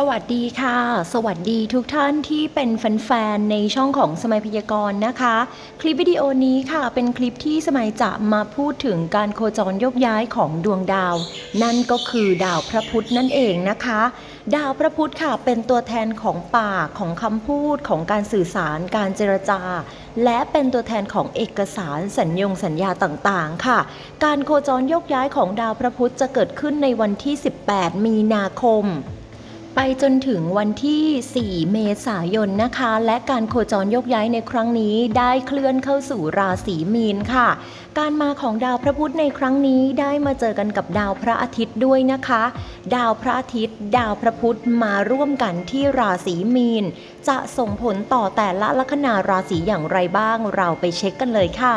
สวัสดีค่ะ สวัสดีทุกท่านที่เป็นแฟนๆในช่องของสมัยพยากรณ์นะคะ คลิปวิดีโอนี้ค่ะ เป็นคลิปที่สมัยจะมาพูดถึงการโคจรยกย้ายของดวงดาว นั่นก็คือดาวพระพุธนั่นเองนะคะ ดาวพระพุธค่ะเป็นตัวแทนของปากของคำพูดของการสื่อสาร การเจรจา และเป็นตัวแทนของเอกสารสัญญงสัญญาต่างๆ ค่ะ การโคจรยกย้ายของดาวพระพุธจะเกิดขึ้นในวันที่ 18 มีนาคม ไปจนถึงวันที่ 4 เมษายนนะคะ และการโคจรยกย้ายในครั้งนี้ได้เคลื่อนเข้าสู่ราศีมีนค่ะ การมาของดาวพระพุธในครั้งนี้ได้มาเจอกันกับดาวพระอาทิตย์ด้วยนะคะ ดาวพระอาทิตย์ ดาวพระพุธมาร่วมกันที่ราศีมีน จะส่งผลต่อแต่ละลัคนาราศีอย่างไรบ้าง เราไปเช็คกันเลยค่ะ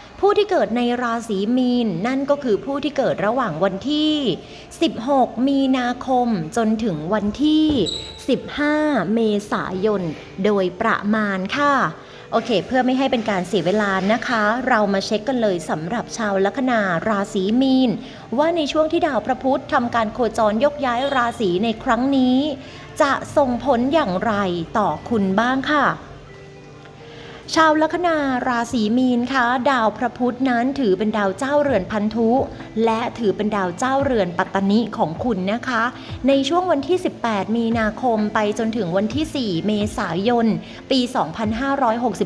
ผู้ที่เกิดในราศีมีน นั่นก็คือผู้ที่เกิดระหว่างวันที่ 16 มีนาคมจนถึงวันที่ 15 เมษายน โดยประมาณค่ะโอเค เพื่อไม่ให้เป็นการเสียเวลานะคะ เรามาเช็คกันเลยสำหรับชาวลัคนาราศีมีน ว่าในช่วงที่ดาวพระพุธทำการโคจรยกย้ายราศีในครั้งนี้ จะส่งผลอย่างไรต่อคุณบ้างค่ะ ชาวลัคนาราศีมีนคะดาวพระพุธนั้นถือเป็นดาวเจ้าเรือนพันธุ และถือเป็นดาวเจ้าเรือนปัตตนิของคุณนะคะ ในช่วงวันที่ 18 มีนาคมไปจนถึงวันที่ 4 เมษายน ปี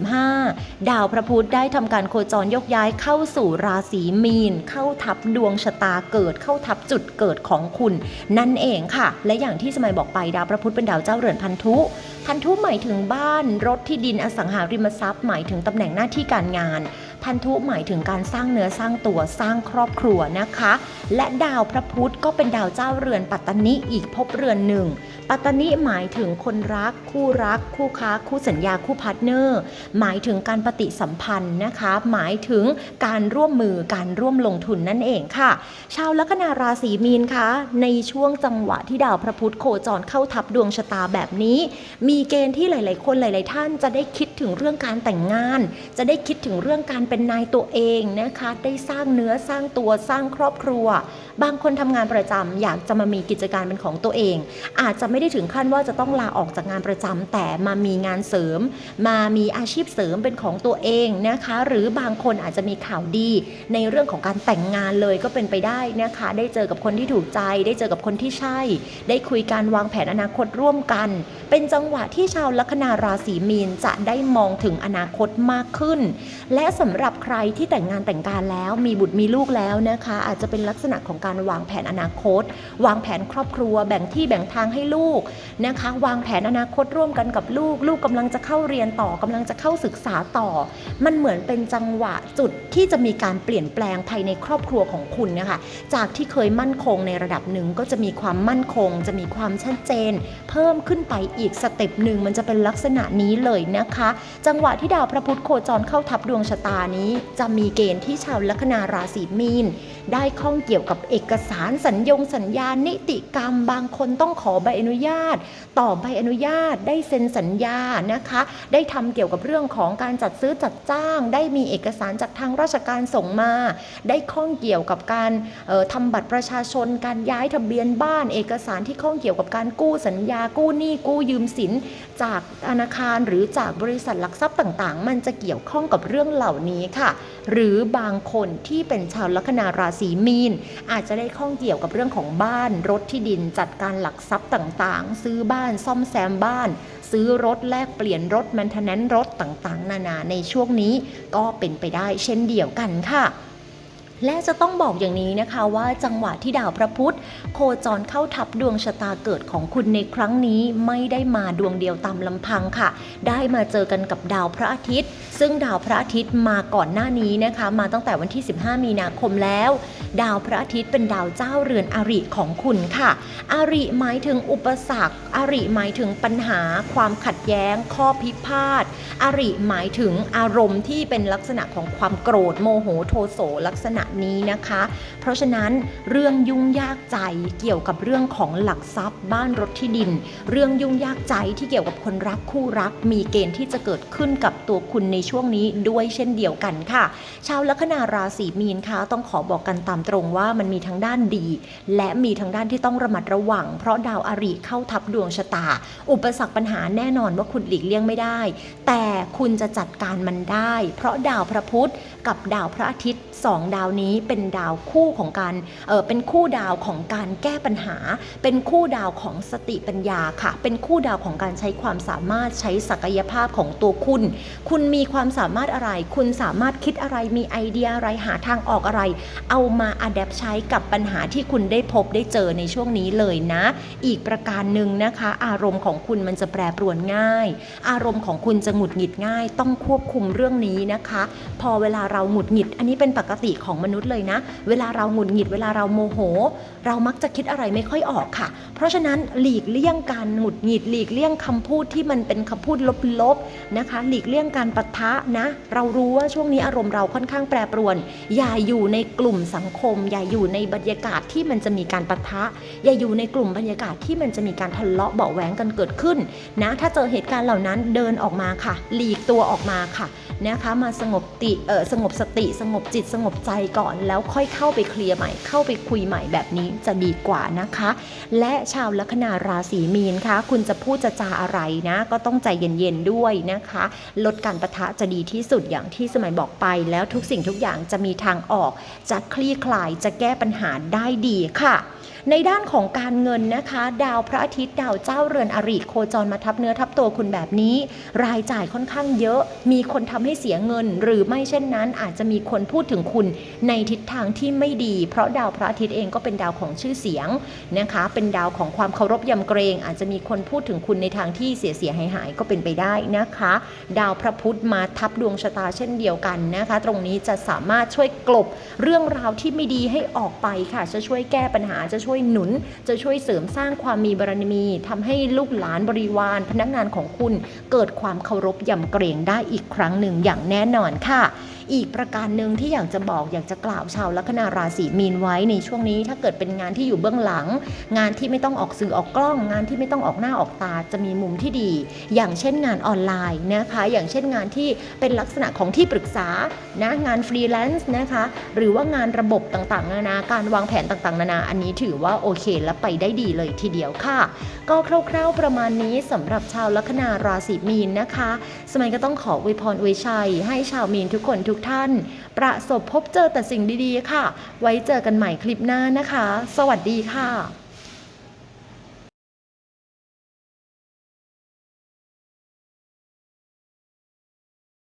2565 ดาวพระพุธได้ทำการโคจรยกย้ายเข้าสู่ราศีมีน เข้าทับดวงชะตาเกิดเข้าทับจุดเกิดของคุณ นั่นเองค่ะ และอย่างที่สมัยบอกไปดาวพระพุธเป็นดาวเจ้าเรือนพันธุ พันธุหมายถึงบ้านรถที่ดินอสังหาริมทรัพย์หมายถึงตำแหน่งหน้าที่การงาน พันธุหมายถึงการสร้างเนื้อสร้างตัวสร้างครอบครัวนะคะ และดาวพระพุธก็เป็นดาวเจ้าเรือนปัตตนิอีกภพเรือนหนึ่งปัตตนิหมายถึงคนรัก คู่รัก คู่ค้า คู่สัญญาคู่พาร์ทเนอร์ หมายถึงการปฏิสัมพันธ์นะคะ หมายถึงการร่วมมือการร่วมลงทุนนั่นเองค่ะ ชาวลัคนาราศีมีนคะในช่วงจังหวะที่ดาวพระพุธโคจรเข้าทับดวงชะตาแบบนี้ มีเกณฑ์ที่หลาย ๆ คนหลาย ๆ ท่านจะได้คิดถึงเรื่องการแต่งงาน จะได้คิดถึงเรื่องการเป็นนายตัวเองนะคะ ได้สร้างเนื้อสร้างตัวสร้างครอบครัว บางคนทำงานประจำอยากจะมามีกิจการเป็นของตัวเอง อาจจะไม่ได้ถึงขั้นว่าจะต้องลาออกจากงานประจำแต่มามีงานเสริม มามีอาชีพเสริมเป็นของตัวเองนะคะ หรือบางคนอาจจะมีข่าวดีในเรื่องของการแต่งงานเลยก็เป็นไปได้นะคะ ได้เจอกับคนที่ถูกใจ ได้เจอกับคนที่ใช่ ได้คุยการวางแผนอนาคตร่วมกัน เป็นจังหวะที่ชาวลัคนาราศีมีนจะได้มองถึงอนาคตมากขึ้น และสำหรับใครที่แต่งงานแต่งการแล้ว มีบุตรมีลูกแล้วนะคะ อาจจะเป็นลักษณะของการวางแผนอนาคต วางแผนครอบครัว แบ่งที่แบ่งทางให้ลูกนะคะ วางแผนอนาคตร่วมกันกับลูก ลูกกำลังจะเข้าเรียนต่อกำลังจะเข้าศึกษาต่อ มันเหมือนเป็นจังหวะจุดที่จะมีการเปลี่ยนแปลงภายในครอบครัวของคุณนะคะจากที่เคยมั่นคงในระดับหนึ่งก็จะมีความมั่นคง จะมีความชัดเจน เพิ่มขึ้นไปอีกสเต็ปหนึ่งมันจะเป็นลักษณะนี้เลยนะคะ จังหวะที่ดาวพระพุธโคจรเข้าทับดวงชะตานี้ จะมีเกณฑ์ที่ชาวลัคนาราศีมีน ได้ข้องเกี่ยวกับเอกสารสัญญงสัญญานิติกรรม บางคนต้องขอใบอนุญาต ต่อใบอนุญาตได้เซ็นสัญญานะคะ ได้ทำเกี่ยวกับเรื่องของการจัดซื้อจัดจ้าง ได้มีเอกสารจากทางราชการส่งมา ได้ข้องเกี่ยวกับการออทำบัตรประชาชน การย้ายทะเบียนบ้าน เอกสารที่ข้องเกี่ยวกับการกู้สัญญา กู้หนี้ กู้ยืมสิน จากธนาคารหรือจากบริษัทหลักทรัพย์ต่างๆ มันจะเกี่ยวข้องกับเรื่องเหล่านี้ค่ะ หรือบางคนที่เป็นชาวลัคนาราศีมีน อาจจะได้ข้องเกี่ยวกับเรื่องของบ้าน รถที่ดิน จัดการหลักทรัพย์ต่างๆซื้อบ้านซ่อมแซมบ้าน ซื้อรถแลกเปลี่ยนรถแมนเทนแนนรถต่างๆ นานาในช่วงนี้ก็เป็นไปได้เช่นเดียวกันค่ะ และจะต้องบอกอย่างนี้นะคะว่าจังหวะที่ดาวพระพุธ โคจรเข้าทับดวงชะตาเกิดของคุณในครั้งนี้ไม่ได้มาดวงเดียวตามลำพังค่ะ ได้มาเจอกันกับดาวพระอาทิตย์ ซึ่งดาวพระอาทิตย์มาก่อนหน้านี้นะคะ มาตั้งแต่วันที่ 15 มีนาคมแล้ว ดาวพระอาทิตย์เป็นดาวเจ้าเรือนอริของคุณค่ะอาริหมายถึงอุปสรรคอาริหมายถึงปัญหา ความขัดแย้ง ข้อพิพาทอาริหมายถึงอารมณ์ที่เป็นลักษณะของความโกรธโมโหโทโสลักษณะนี้นะคะ เพราะฉะนั้นเรื่องยุ่งยากใจเกี่ยวกับเรื่องของหลักทรัพย์ บ้านรถที่ดิน เรื่องยุ่งยากใจที่เกี่ยวกับคนรักคู่รัก มีเกณฑ์ที่จะเกิดขึ้นกับตัวคุณในช่วงนี้ด้วยเช่นเดียวกันค่ะ ชาวลัคนาราศีมีนคะต้องขอบอกกันตามตรงว่ามันมีทั้งด้านดี และมีทั้งด้านที่ต้องระมัดระวัง เพราะดาวอาริเข้าทับดวงชะตา อุปสรรคปัญหาแน่นอนว่าคุณหลีกเลี่ยงไม่ได้ แต่คุณจะจัดการมันได้ เพราะดาวพระพุธกับดาวพระอาทิตย์สองดาวนี้เป็นดาวคู่ของการเเป็นคู่ดาวของการแก้ปัญหา เป็นคู่ดาวของสติปัญญาค่ะ เป็นคู่ดาวของการใช้ความสามารถใช้ศักยภาพของตัวคุณ คุณมีความสามารถอะไร คุณสามารถคิดอะไรมีไอเดียอะไรหาทางออกอะไร เอามาอัดแอปใช้กับปัญหาที่คุณได้พบได้เจอในช่วงนี้เลยนะ อีกประการหนึ่งนะคะ อารมณ์ของคุณมันจะแปรปรวนง่าย อารมณ์ของคุณจะหงุดหงิดง่าย ต้องควบคุมเรื่องนี้นะคะ พอเวลาเราหงุดหงิด อันนี้เป็นปกติของมนุษย์เลยนะ เวลาเราหงุดหงิดเวลาเราโมโห เรามักจะคิดอะไรไม่ค่อยออกค่ะ เพราะฉะนั้นหลีกเลี่ยงการหงุดหงิดหลีกเลี่ยงคำพูดที่มันเป็นคำพูดลบๆนะคะ หลีกเลี่ยงการปะทะนะ เรารู้ว่าช่วงนี้อารมณ์เราค่อนข้างแปรปรวน อย่าอยู่ในกลุ่มสังคม อย่าอยู่ในบรรยากาศที่มันจะมีการปะทะ อย่าอยู่ในกลุ่มบรรยากาศที่มันจะมีการทะเลาะเบาแหวงกันเกิดขึ้นนะ ถ้าเจอเหตุการณ์เหล่านั้นเดินออกมาค่ะ หลีกตัวออกมาค่ะนะคะมาสงบติเออสงบสติสงบจิตสงบใจก่อนแล้วค่อยเข้าไปเคลียร์ใหม่ เข้าไปคุยใหม่แบบนี้จะดีกว่านะคะ และชาวลัคนาราศีมีนคะคุณจะพูดจะจาอะไรนะ ก็ต้องใจเย็นๆด้วยนะคะ ลดการประทะจะดีที่สุดอย่างที่สมัยบอกไป แล้วทุกสิ่งทุกอย่างจะมีทางออก จะคลี่คลายจะแก้ปัญหาได้ดีค่ะ ในด้านของการเงินนะคะ ดาวพระอาทิตย์ดาวเจ้าเรือนอริโคจรมาทับเนื้อทับตัวคุณแบบนี้ รายจ่ายค่อนข้างเยอะ มีคนทำให้เสียเงิน หรือไม่เช่นนั้น อาจจะมีคนพูดถึงคุณในทิศทางที่ไม่ดี เพราะดาวพระอาทิตย์เองก็เป็นดาวของชื่อเสียงนะคะ เป็นดาวของความเคารพยำเกรง อาจจะมีคนพูดถึงคุณในทางที่เสียเสียหายหายก็เป็นไปได้นะคะ ดาวพระพุธมาทับดวงชะตาเช่นเดียวกันนะคะ ตรงนี้จะสามารถช่วยกลบเรื่องราวที่ไม่ดีให้ออกไปค่ะจะช่วยแก้ปัญหาจะช่วยหนุน จะช่วยเสริมสร้างความมีบารมีทำให้ลูกหลานบริวาร พนักงานของคุณ เกิดความเคารพยำเกรงได้อีกครั้งหนึ่งอย่างแน่นอนค่ะ อีกประการหนึ่งที่อยากจะบอกอยากจะกล่าวชาวลัคนาราศีมีนไว้ในช่วงนี้ ถ้าเกิดเป็นงานที่อยู่เบื้องหลัง งานที่ไม่ต้องออกสื่อออกกล้อง งานที่ไม่ต้องออกหน้าออกตาจะมีมุมที่ดี อย่างเช่นงานออนไลน์นะคะอย่างเช่นงานที่เป็นลักษณะของที่ปรึกษานะงานฟรีแลนซ์นะคะหรือว่างานระบบต่างๆ นานาการวางแผนต่างๆ นานาอันนี้ถือว่าโอเคและไปได้ดีเลยทีเดียวค่ะ ก็คร่าวๆประมาณนี้สำหรับชาวลัคนาราศีมีนนะคะ สมัยก็ต้องขออวยพรอวยชัย ให้ชาวมีนทุกคนทุกทุกท่าน ประสบพบเจอแต่สิ่งดีๆค่ะ ไว้เจอกันใหม่คลิปหน้านะคะ สวัสดีค่ะ